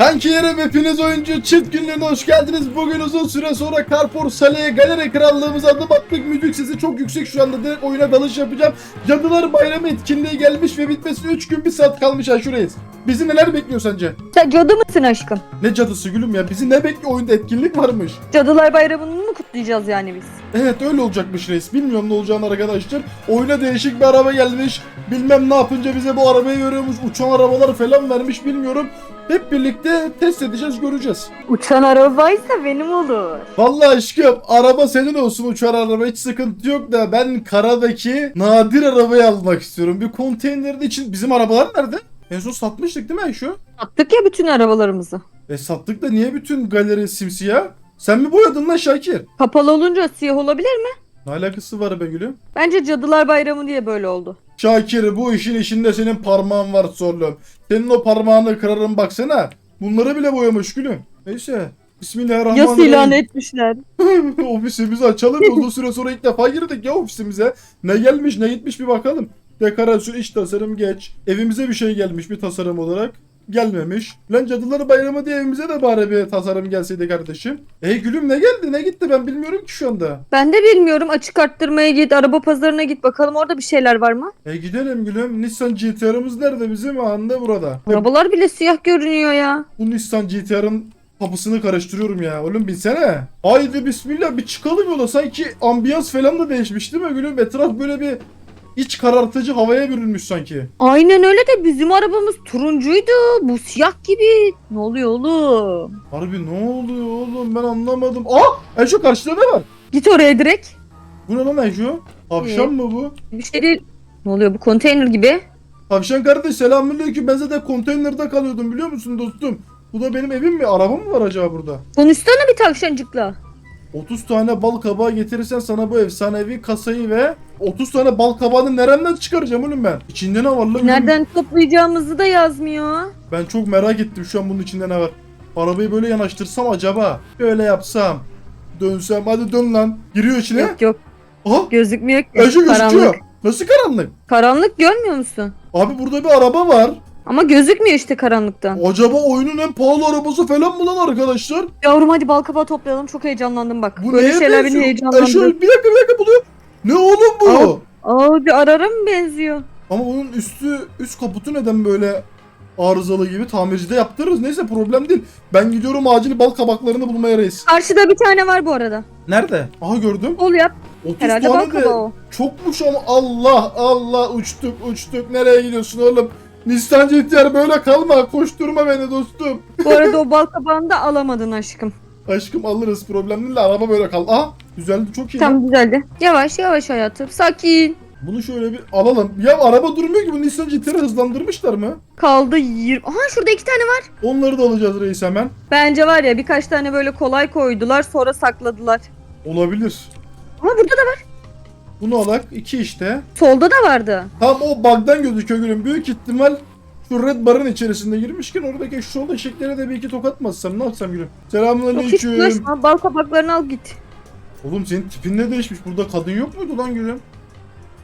Kankilerim hepiniz oyuncu çift günlerine hoş geldiniz. Bugün uzun süre sonra Carpor Sale'ye galeri krallığımıza adım attık. Müzik sesi çok yüksek şu anda direkt oyuna dalış yapacağım. Cadılar Bayramı etkinliği gelmiş ve bitmesine 3 gün 1 saat kalmış aşureyiz. Bizi neler bekliyor sence? Sen cadı mısın aşkım? Ne cadısı gülüm ya bizi ne bekliyor oyunda etkinlik varmış. Cadılar Bayramı'nı mı kutlayacağız yani biz? Evet öyle olacakmış reis. Bilmiyorum ne olacağını arkadaşlar. Oyuna değişik bir araba gelmiş. Bilmem ne yapınca bize bu arabayı veriyormuş. Uçan arabalar falan vermiş bilmiyorum. Hep birlikte test edeceğiz göreceğiz. Uçan arabaysa benim olur. Vallahi aşkım araba senin olsun uçan araba hiç sıkıntı yok da ben karadaki nadir arabayı almak istiyorum. Bir konteynerin için bizim arabalar nerede? En son satmıştık değil mi Ayşo? Attık ya bütün arabalarımızı. E sattık da niye bütün galeri simsiyah? Sen mi boyadın lan Şakir? Kapalı olunca siyah olabilir mi? Ne alakası var be gülüm? Bence Cadılar Bayramı diye böyle oldu. Şakir bu işin içinde senin parmağın var sorlum. Senin o parmağını kırarım baksana. Bunları bile boyamış gülüm. Neyse. Bismillahirrahmanirrahim. ilan etmişler. ofisimizi açalım. Uzun süre sonra ilk defa girdik ya ofisimize. Ne gelmiş ne gitmiş bir bakalım. Dekorasyon, iç tasarım geç. Evimize bir şey gelmiş bir tasarım olarak. Gelmemiş. Lan cadıları bayramı diye evimize de bari bir tasarım gelseydi kardeşim. Ey gülüm ne geldi ne gitti ben bilmiyorum ki şu anda. Ben de bilmiyorum açık arttırmaya git, araba pazarına git bakalım orada bir şeyler var mı? E gidelim gülüm. Nissan GTR'ımız nerede bizim? Anda burada. Arabalar bile siyah görünüyor ya. Bu Nissan GTR'ın kapısını karıştırıyorum ya. Oğlum binsene. Haydi bismillah bir çıkalım yola. Sanki ambiyans falan da değişmiş değil mi gülüm? Etraf böyle bir iç karartıcı havaya bürünmüş sanki. Aynen öyle de bizim arabamız turuncuydu. Bu siyah gibi. Ne oluyor oğlum? Harbi ne oluyor oğlum ben anlamadım. Aa! Eşo karşıda ne var? Git oraya direkt. Bu ne lan Eşo? Tavşan mı bu? Bir şey değil. Ne oluyor bu konteyner gibi? Tavşan kardeş selamünaleyküm. Ben zaten konteynerde kalıyordum biliyor musun dostum? Bu da benim evim mi? Araba mı var acaba burada? Konuşsana bir tavşancıkla. 30 tane bal kabağı getirirsen sana bu efsanevi kasayı ve 30 tane bal kabağını nereden çıkaracağım oğlum ben? İçinde ne var lan? Nereden toplayacağımızı da yazmıyor. Ben çok merak ettim şu an bunun içinde ne var. Arabayı böyle yanaştırsam acaba? Böyle yapsam. Dönsem hadi dön lan. Giriyor içine. Yok yok Aha. gözükmüyor ki. Eşo gözüküyor. Karanlık. Nasıl karanlık? Karanlık görmüyor musun? Abi burada bir araba var. Ama gözükmüyor işte karanlıktan. Acaba oyunun en pahalı arabası falan mı lan arkadaşlar? Yavrum hadi bal kabağı toplayalım çok heyecanlandım bak. Bu Böyle neye şeyler beni benziyor? heyecanlandırır. Eşo bir dakika bir dakika buluyor. Ne oğlum bu? Aa bir arara mı benziyor? Ama bunun üstü üst kaputu neden böyle arızalı gibi tamircide yaptırırız. Neyse problem değil. Ben gidiyorum acil bal kabaklarını bulmaya reis. Karşıda bir tane var bu arada. Nerede? Aha gördüm. Ol yap. 30 Herhalde bal tane de kabağı o. çokmuş ama Allah Allah uçtuk uçtuk. Nereye gidiyorsun oğlum? Nissan GTR böyle kalma. Koşturma beni dostum. Bu arada o bal kabağını da alamadın aşkım. Aşkım alırız problem değil de araba böyle kal. Aha güzeldi çok iyi. Tam güzeldi. Yavaş yavaş hayatım. Sakin. Bunu şöyle bir alalım. Ya araba durmuyor ki bu Nissan GTR'i hızlandırmışlar mı? Kaldı 20. Aha şurada iki tane var. Onları da alacağız reis hemen. Bence var ya birkaç tane böyle kolay koydular sonra sakladılar. Olabilir. Ama burada da var. Bunu alak. iki işte. Solda da vardı. Tam o bug'dan gözüküyor gülüm. Büyük ihtimal şu red barın içerisinde girmişken oradaki şu sol eşeklere de bir iki tokat mı atsam ne yapsam gülüm. Hiç Selamünaleyküm. bulaşma. Bal kabaklarını al git. Oğlum senin tipin ne değişmiş? Burada kadın yok muydu lan gülüm?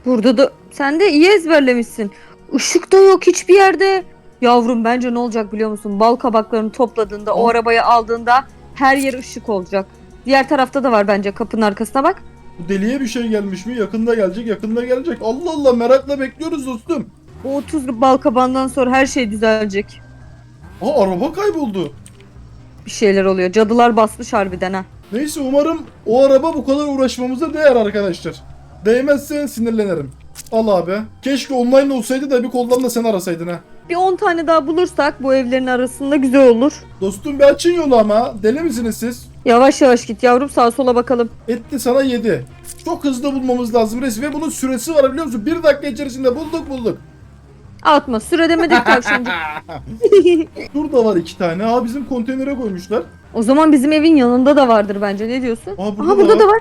Burada da sen de iyi ezberlemişsin. Işık da yok hiçbir yerde. Yavrum bence ne olacak biliyor musun? Bal kabaklarını topladığında, o arabayı aldığında her yer ışık olacak. Diğer tarafta da var bence kapının arkasına bak. Bu deliye bir şey gelmiş mi? Yakında gelecek, yakında gelecek. Allah Allah merakla bekliyoruz dostum. O 30 bal kabağından sonra her şey düzelecek. Aa araba kayboldu. Bir şeyler oluyor. Cadılar basmış harbiden ha. Neyse umarım o araba bu kadar uğraşmamıza değer arkadaşlar. Değmezse sinirlenirim. Al abi. Keşke online olsaydı da bir koldan da sen arasaydın ha. Bir 10 tane daha bulursak bu evlerin arasında güzel olur. Dostum bir açın yolu ama. Deli misiniz siz? Yavaş yavaş git yavrum sağa sola bakalım. Etti sana 7. Çok hızlı bulmamız lazım reis ve bunun süresi var biliyor musun? Bir dakika içerisinde bulduk bulduk. Atma süre demedik tavşancık. Burada var iki tane. Aa bizim konteynere koymuşlar. o zaman bizim evin yanında da vardır bence ne diyorsun? Aa, burada Aha da burada da var.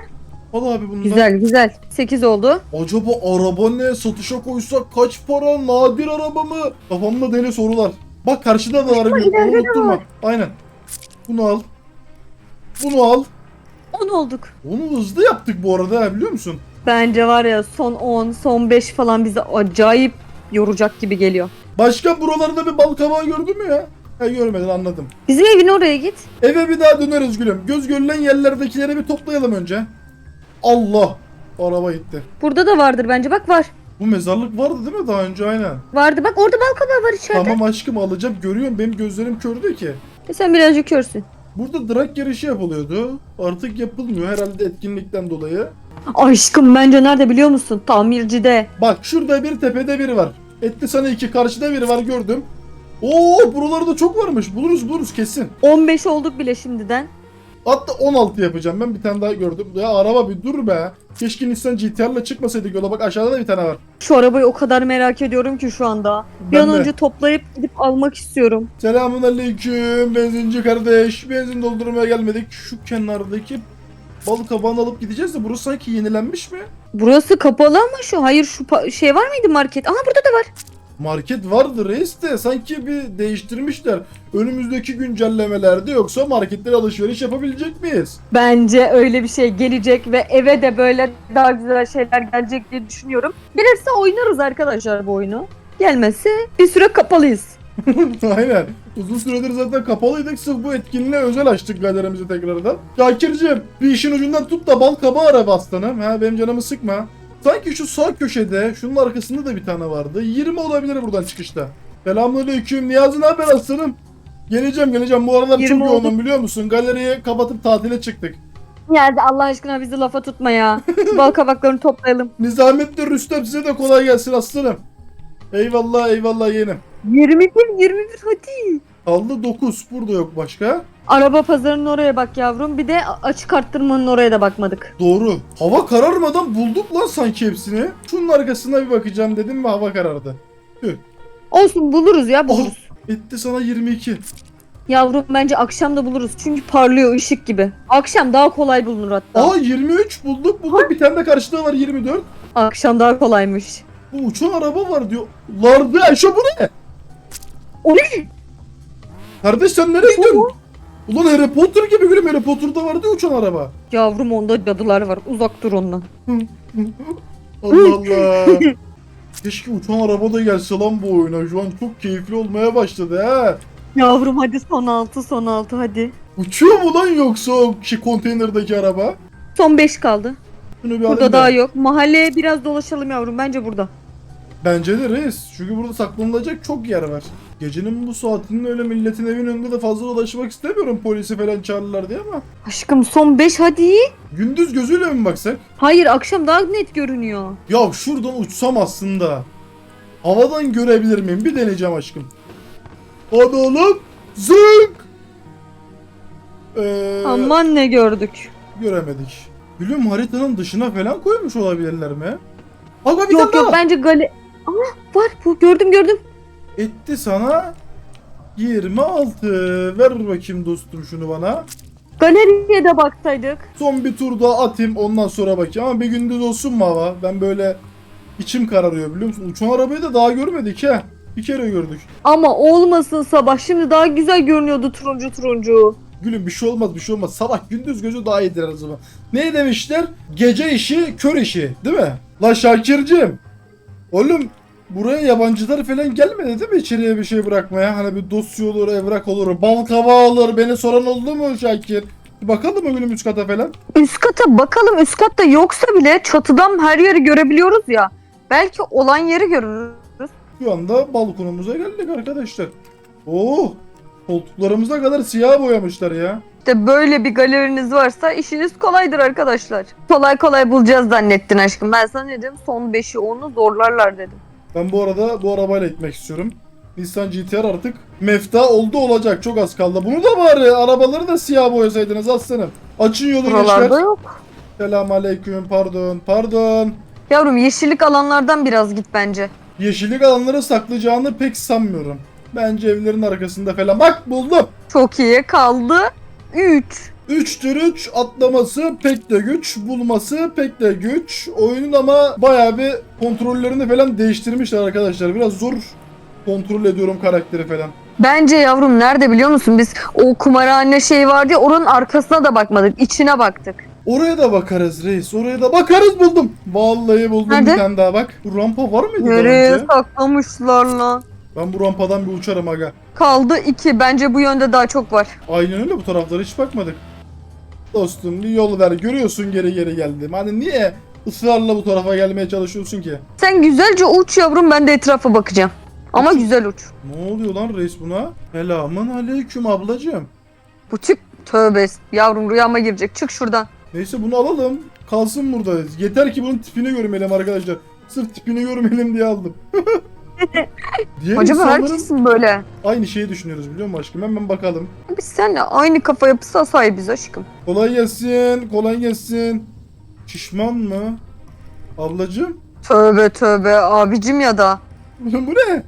Al abi bundan. Güzel güzel. 8 oldu. Acaba araba ne? Satışa koysak kaç para? Nadir araba mı? Kafamda deli sorular. Bak karşıda da var. Unutturma. Aynen. Bunu al. Bunu al. 10 olduk. Onu hızlı yaptık bu arada ha, biliyor musun? Bence var ya son 10, son 5 falan bizi acayip yoracak gibi geliyor. Başka buralarda bir bal kabağı gördün mü ya? Ha görmedin anladım. Bizim evin oraya git. Eve bir daha döneriz gülüm. Göz görülen yerlerdekileri bir toplayalım önce. Allah. Araba gitti. Burada da vardır bence bak var. Bu mezarlık vardı değil mi daha önce aynen. Vardı bak orada bal kabağı var içeride. Tamam aşkım alacağım. Görüyorum benim gözlerim kördü ki. E sen birazcık körsün. Burada drag yarışı yapılıyordu. Artık yapılmıyor herhalde etkinlikten dolayı. Aşkım bence nerede biliyor musun? Tamircide. Bak şurada bir tepede biri var. Etti sana iki karşıda biri var gördüm. Oo buralarda çok varmış. Buluruz buluruz kesin. 15 olduk bile şimdiden. Hatta 16 yapacağım ben bir tane daha gördüm. Ya araba bir dur be. Keşke Nissan GTR'la çıkmasaydık yola bak aşağıda da bir tane var. Şu arabayı o kadar merak ediyorum ki şu anda. Bir Ben an de. önce toplayıp gidip almak istiyorum. Selamun aleyküm benzinci kardeş. Benzin doldurmaya gelmedik. Şu kenardaki bal kabağını alıp gideceğiz de burası sanki yenilenmiş mi? Burası kapalı ama şu hayır şu şey var mıydı market? Aha burada da var. Market vardı reis de sanki bir değiştirmişler. Önümüzdeki güncellemelerde yoksa marketlere alışveriş yapabilecek miyiz? Bence öyle bir şey gelecek ve eve de böyle daha güzel şeyler gelecek diye düşünüyorum. Gelirse oynarız arkadaşlar bu oyunu. Gelmezse bir süre kapalıyız. Aynen. Uzun süredir zaten kapalıydık. Sırf bu etkinliğe özel açtık galerimizi tekrardan. Şakir'cim bir işin ucundan tut da bal kabağı ara aslanım. Ha, benim canımı sıkma. Sanki şu sağ köşede, şunun arkasında da bir tane vardı. 20 olabilir buradan çıkışta. Selamünaleyküm. Niyazi ne haber aslanım? Geleceğim geleceğim. Bu aralar 20 çok oldu. yoğunum biliyor musun? Galeriyi kapatıp tatile çıktık. Yerde Allah aşkına bizi lafa tutma ya. Bal kabaklarını toplayalım. Nizamettin Rüstem size de kolay gelsin aslanım. Eyvallah eyvallah yeğenim. 21 21 hadi. Kaldı 9. Burada yok başka. Araba pazarının oraya bak yavrum. Bir de açık arttırmanın oraya da bakmadık. Doğru. Hava kararmadan bulduk lan sanki hepsini. Şunun arkasına bir bakacağım dedim ve hava karardı. Olsun buluruz ya buluruz. Etti sana 22. Yavrum bence akşam da buluruz. Çünkü parlıyor ışık gibi. Akşam daha kolay bulunur hatta. Aa 23 bulduk bulduk. Bir tane de karşıda var 24. Akşam daha kolaymış. Bu uçan araba var diyor. Lardı Ayşe bu ne? O ne? Kardeş sen nereye gidiyorsun? Ulan Harry Potter gibi gülüm Harry Potter'da vardı ya uçan araba. Yavrum onda cadılar var. Uzak dur ondan. Allah Allah. Keşke uçan araba da gelse lan bu oyuna. Şu an çok keyifli olmaya başladı ha. Yavrum hadi son altı son altı hadi. Uçuyor mu lan yoksa o şey konteynerdeki araba? Son 5 kaldı. Şunu bir Burada daha yok. Mahalleye biraz dolaşalım yavrum. Bence burada. Bence de reis. Çünkü burada saklanılacak çok yer var. Gecenin bu saatinde öyle milletin evin önünde de fazla dolaşmak istemiyorum polisi falan çağırırlar diye ama. Aşkım son 5 hadi. Gündüz gözüyle mi baksak? Hayır akşam daha net görünüyor. Ya şuradan uçsam aslında. Havadan görebilir miyim? Bir deneyeceğim aşkım. Hadi oğlum. Zınk. Ee, Aman ne gördük. göremedik. Gülüm haritanın dışına falan koymuş olabilirler mi? Bak bak bir Yok yok daha. bence gale... Ama var bu gördüm gördüm. Etti sana 26. Ver bakayım dostum şunu bana. Galeriye de baksaydık. Son bir tur daha atayım ondan sonra bakayım. Ama bir gündüz olsun mu hava? Ben böyle içim kararıyor biliyor musun? Uçan arabayı da daha görmedik ha. Bir kere gördük. Ama olmasın sabah. Şimdi daha güzel görünüyordu turuncu turuncu. Gülüm bir şey olmaz bir şey olmaz. Sabah gündüz gözü daha iyidir her zaman. Ne demişler? Gece işi kör işi değil mi? La Şakir'cim. Oğlum buraya yabancılar falan gelmedi değil mi içeriye bir şey bırakmaya? Hani bir dosya olur, evrak olur, bal kabağı olur. Beni soran oldu mu Şakir? Bir bakalım mı gülüm üst kata falan? Üst kata bakalım üst katta yoksa bile çatıdan her yeri görebiliyoruz ya. Belki olan yeri görürüz. Şu anda balkonumuza geldik arkadaşlar. Oo, koltuklarımıza kadar siyah boyamışlar ya. İşte böyle bir galeriniz varsa işiniz kolaydır arkadaşlar. Kolay kolay bulacağız zannettin aşkım. Ben sana dedim? Son 5'i 10'u zorlarlar dedim. Ben bu arada bu arabayla gitmek istiyorum. Nissan GTR artık mefta oldu olacak. Çok az kaldı. Bunu da bari arabaları da siyah boyasaydınız aslanım. Açın yolu Buralarda gençler. yok. Selam aleyküm pardon pardon. Yavrum yeşillik alanlardan biraz git bence. Yeşillik alanları saklayacağını pek sanmıyorum. Bence evlerin arkasında falan. Bak buldum. Çok iyi kaldı. 3. 3'tür 3 atlaması pek de güç, bulması pek de güç. Oyunun ama bayağı bir kontrollerini falan değiştirmişler arkadaşlar. Biraz zor kontrol ediyorum karakteri falan. Bence yavrum nerede biliyor musun? Biz o kumarhane şey vardı ya oranın arkasına da bakmadık. içine baktık. Oraya da bakarız reis. Oraya da bakarız buldum. Vallahi buldum Nerede? bir tane daha bak. Bu rampa var mıydı daha Nereye önce? saklamışlar lan? Ben bu rampadan bir uçarım aga. Kaldı iki. Bence bu yönde daha çok var. Aynen öyle bu taraflara hiç bakmadık. Dostum bir yol ver. Görüyorsun geri geri geldim. Hani niye ısrarla bu tarafa gelmeye çalışıyorsun ki? Sen güzelce uç yavrum ben de etrafa bakacağım. Ama güzel uç. Ne oluyor lan reis buna? Selamun aleyküm ablacığım. Bu tip tövbe yavrum rüyama girecek. Çık şuradan. Neyse bunu alalım. Kalsın burada. Yeter ki bunun tipini görmeyelim arkadaşlar. Sırf tipini görmeyelim diye aldım. Diğer Acaba insanların herkesin böyle. aynı şeyi düşünüyoruz biliyor musun aşkım? Hemen bakalım. Biz seninle aynı kafa yapısı sahibiz aşkım. Kolay gelsin, kolay gelsin. Şişman mı? Ablacığım? Tövbe tövbe abicim ya da. Bu ne?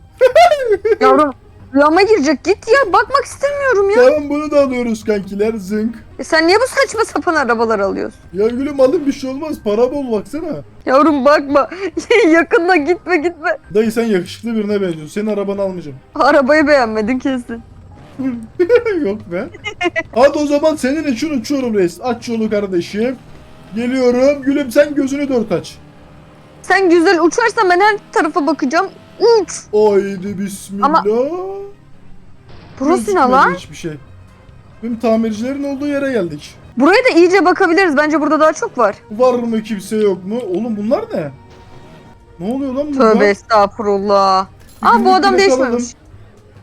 Yavrum rüyama girecek git ya bakmak istemiyorum ya. Tamam bunu da alıyoruz kankiler. Zınk. E sen niye bu saçma sapan arabalar alıyorsun? Ya gülüm alın bir şey olmaz. Para bol baksana. Yavrum bakma yakında gitme gitme. Dayı sen yakışıklı birine benziyorsun. Senin arabanı almayacağım. Arabayı beğenmedin kesin. Yok be. Hadi o zaman senin için uçuyorum reis. Aç yolu kardeşim. Geliyorum. Gülüm sen gözünü dört aç. Sen güzel uçarsan ben her tarafa bakacağım. Uç. Haydi bismillah. Ama- Burası ne lan? Hiçbir şey. Tüm tamircilerin olduğu yere geldik. Buraya da iyice bakabiliriz. Bence burada daha çok var. Var mı kimse yok mu? Oğlum bunlar ne? Ne oluyor lan burada? Tövbe estağfurullah. Aa bu adam değişmemiş. alalım.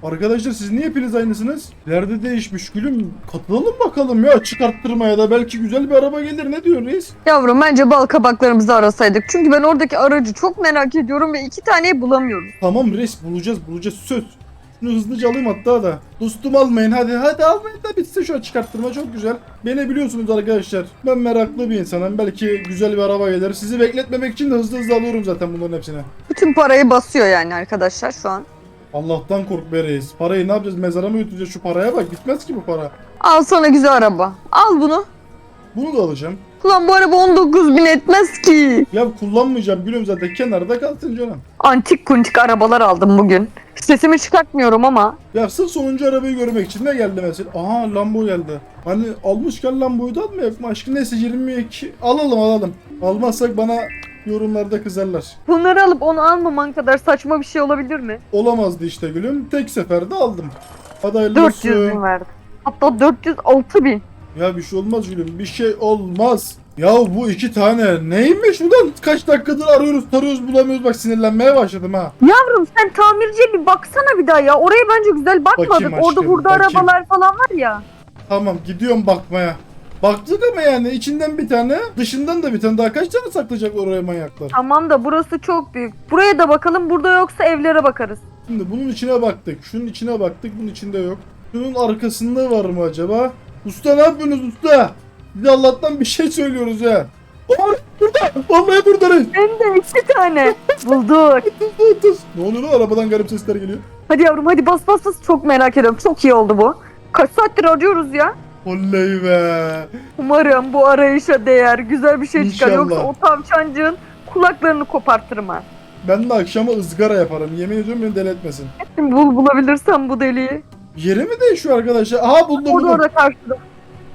Arkadaşlar siz niye hepiniz aynısınız? Nerede değişmiş gülüm? Katılalım bakalım ya çıkarttırmaya da belki güzel bir araba gelir. Ne diyor reis? Yavrum bence bal kabaklarımızı arasaydık. Çünkü ben oradaki aracı çok merak ediyorum ve iki taneyi bulamıyorum. Tamam reis bulacağız bulacağız söz. Şunu hızlıca alayım hatta da. Dostum almayın hadi hadi almayın da bitsin şu an çıkarttırma çok güzel. Beni biliyorsunuz arkadaşlar. Ben meraklı bir insanım. Belki güzel bir araba gelir. Sizi bekletmemek için de hızlı hızlı alıyorum zaten bunların hepsini. Bütün parayı basıyor yani arkadaşlar şu an. Allah'tan kork be reis. Parayı ne yapacağız? Mezara mı götüreceğiz şu paraya bak. Bitmez ki bu para. Al sana güzel araba. Al bunu. Bunu da alacağım. Ulan bu araba 19 bin etmez ki. Ya kullanmayacağım gülüm zaten kenarda kalsın canım. Antik kuntik arabalar aldım bugün. Sesimi çıkartmıyorum ama. Ya sırf sonuncu arabayı görmek için ne geldi mesela? Aha Lambo geldi. Hani almışken Lambo'yu da almayak mı aşkım? Neyse 22 alalım alalım. Almazsak bana yorumlarda kızarlar. Bunları alıp onu almaman kadar saçma bir şey olabilir mi? Olamazdı işte gülüm. Tek seferde aldım. Hadi hayırlı 400 olsun. bin verdim. Hatta 406 bin. Ya bir şey olmaz gülüm. Bir şey olmaz. Ya bu iki tane neymiş ulan? Kaç dakikadır arıyoruz tarıyoruz bulamıyoruz bak sinirlenmeye başladım ha. Yavrum sen tamirciye bir baksana bir daha ya. Oraya bence güzel bakmadık. Bakayım Orada aşkım, burada bakayım. arabalar falan var ya. Tamam gidiyorum bakmaya. Baktık ama yani içinden bir tane dışından da bir tane daha kaç tane saklayacak oraya manyaklar. Tamam da burası çok büyük. Buraya da bakalım. Burada yoksa evlere bakarız. Şimdi bunun içine baktık. Şunun içine baktık. Bunun içinde yok. Şunun arkasında var mı acaba? Usta ne yapıyorsunuz usta? Bir de Allah'tan bir şey söylüyoruz ya. Aa, burada. Vallahi burada reis. Hem de iki tane. Bulduk. Ne oluyor lan? Arabadan garip sesler geliyor. Hadi yavrum hadi bas bas bas. Çok merak ediyorum. Çok iyi oldu bu. Kaç saattir arıyoruz ya. Oley be. Umarım bu arayışa değer. Güzel bir şey çıkar. İnşallah. Yoksa o tavşancığın kulaklarını kopartırım ha. Ben de akşama ızgara yaparım. Yemin ediyorum beni deli etmesin. Şimdi bul bulabilirsem bu deliği. Yeri mi değişiyor arkadaşlar? Aha buldum Orada buldum. orada karşıda.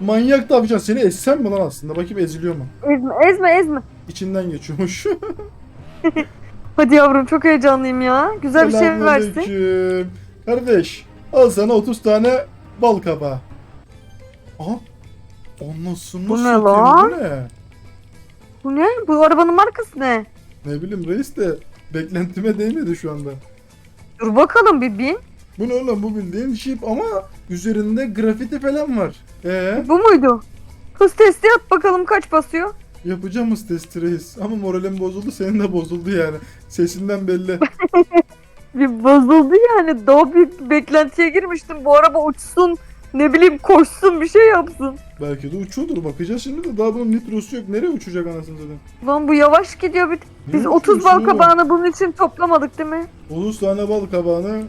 Manyak tavşan. Seni essem mi lan aslında? Bakayım eziliyor mu? Ezme ezme ezme. İçinden geçiyormuş. Hadi yavrum çok heyecanlıyım ya. Güzel bir şey versin. Kardeş al sana 30 tane bal kabağı. Aha. Anasını Bu ne satayım, lan? Bu ne? Bu ne? Bu arabanın markası ne? Ne bileyim reis de beklentime değmedi şu anda. Dur bakalım bir bin. Bu ne oğlum bu bildiğin Jeep ama üzerinde grafiti falan var. Ee Bu muydu? Hız testi yap bakalım kaç basıyor. yapacağımız testi reis. Ama moralim bozuldu senin de bozuldu yani. Sesinden belli. Bir bozuldu yani. Daha büyük bir beklentiye girmiştim. Bu araba uçsun. Ne bileyim koşsun bir şey yapsın. Belki de uçuyordur bakacağız şimdi de daha bunun nitrosu yok. Nereye uçacak anasını satayım? Lan bu yavaş gidiyor. Bir... Biz Nereye 30 bal kabağını bunun için toplamadık değil mi? 30 tane bal kabağını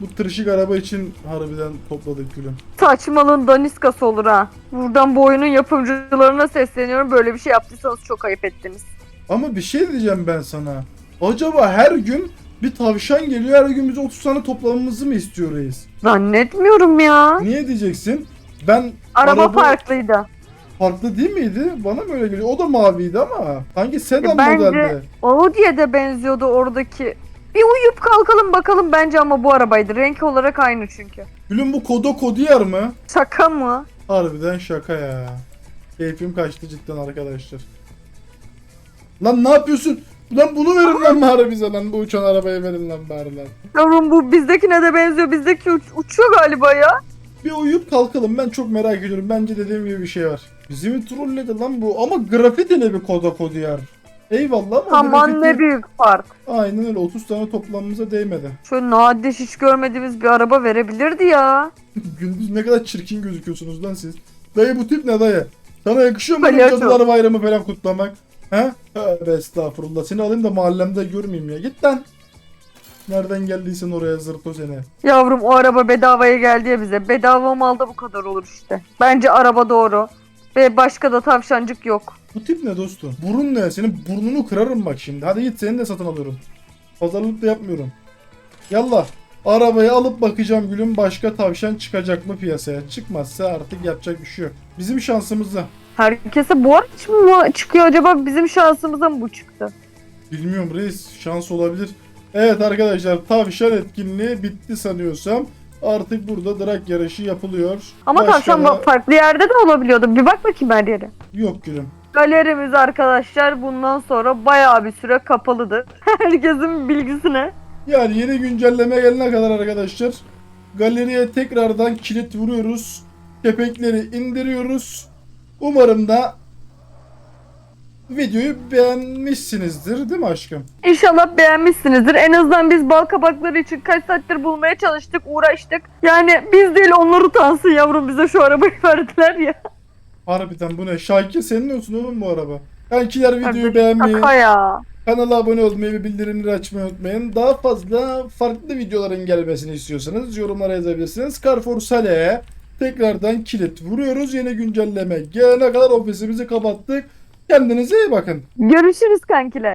bu tırşık araba için harbiden topladık gülüm. Saçmalığın daniskası olur ha. Buradan bu oyunun yapımcılarına sesleniyorum. Böyle bir şey yaptıysanız çok ayıp ettiniz. Ama bir şey diyeceğim ben sana. Acaba her gün bir tavşan geliyor her gün bize 30 tane toplamamızı mı istiyor reis? Zannetmiyorum ya. Niye diyeceksin? Ben Araba, Araba- farklıydı. farklı değil miydi? Bana mı öyle geliyor? O da maviydi ama. Hangi sedan Bence- modeldi? Audi'ye de benziyordu oradaki Bir uyuyup kalkalım bakalım bence ama bu arabaydı. Renk olarak aynı çünkü. Gülüm bu Kodo Kodiyar mı? Şaka mı? Harbiden şaka ya. Keyfim kaçtı cidden arkadaşlar. Lan ne yapıyorsun? Lan bunu verin lan bari bize lan. Bu uçan arabayı verin lan bari lan. Yavrum bu bizdekine de benziyor. Bizdeki uç- uçuyor galiba ya. Bir uyuyup kalkalım. Ben çok merak ediyorum. Bence dediğim gibi bir şey var. Bizi mi trolledi lan bu? Ama grafitili bir Kodo Kodiyar. Eyvallah ama Aman grafiti- ne büyük fark. Aynen öyle 30 tane toplamamıza değmedi. Şöyle nadir hiç görmediğimiz bir araba verebilirdi ya. Gündüz ne kadar çirkin gözüküyorsunuz lan siz. Dayı bu tip ne dayı? Sana yakışıyor mu Palyaço. cadılar bayramı falan kutlamak? He? Tövbe estağfurullah. Seni alayım da mahallemde görmeyeyim ya. Git lan. Nereden geldiysen oraya zırto seni. Yavrum o araba bedavaya geldi ya bize. Bedava malda bu kadar olur işte. Bence araba doğru. Ve başka da tavşancık yok. Bu tip ne dostum? Burun ne? Senin burnunu kırarım bak şimdi. Hadi git seni de satın alıyorum. Pazarlık da yapmıyorum. Yallah. Arabayı alıp bakacağım gülüm başka tavşan çıkacak mı piyasaya? Çıkmazsa artık yapacak bir şey yok. Bizim şansımızda. Herkese bu araç mı çıkıyor acaba? Bizim şansımıza mı bu çıktı? Bilmiyorum reis şans olabilir. Evet arkadaşlar tavşan etkinliği bitti sanıyorsam. Artık burada drag yarışı yapılıyor. Ama Başka tavşan da- farklı yerde de olabiliyordu. Bir bak bakayım her yere. Yok gülüm. Galerimiz arkadaşlar bundan sonra bayağı bir süre kapalıdır. Herkesin bilgisine. Yani yeni güncelleme gelene kadar arkadaşlar galeriye tekrardan kilit vuruyoruz. Kepenkleri indiriyoruz. Umarım da videoyu beğenmişsinizdir değil mi aşkım? İnşallah beğenmişsinizdir. En azından biz bal kabakları için kaç saattir bulmaya çalıştık, uğraştık. Yani biz değil onlar utansın yavrum bize şu arabayı verdiler ya. Harbiden bu ne? Şakir senin olsun oğlum bu araba. Kankiler videoyu Kardeş, beğenmeyi, ya. Kanala abone olmayı ve bildirimleri açmayı unutmayın. Daha fazla farklı videoların gelmesini istiyorsanız yorumlara yazabilirsiniz. Carrefour Sale'ye tekrardan kilit vuruyoruz. Yeni güncelleme gelene kadar ofisimizi kapattık. Kendinize iyi bakın. Görüşürüz kankiler.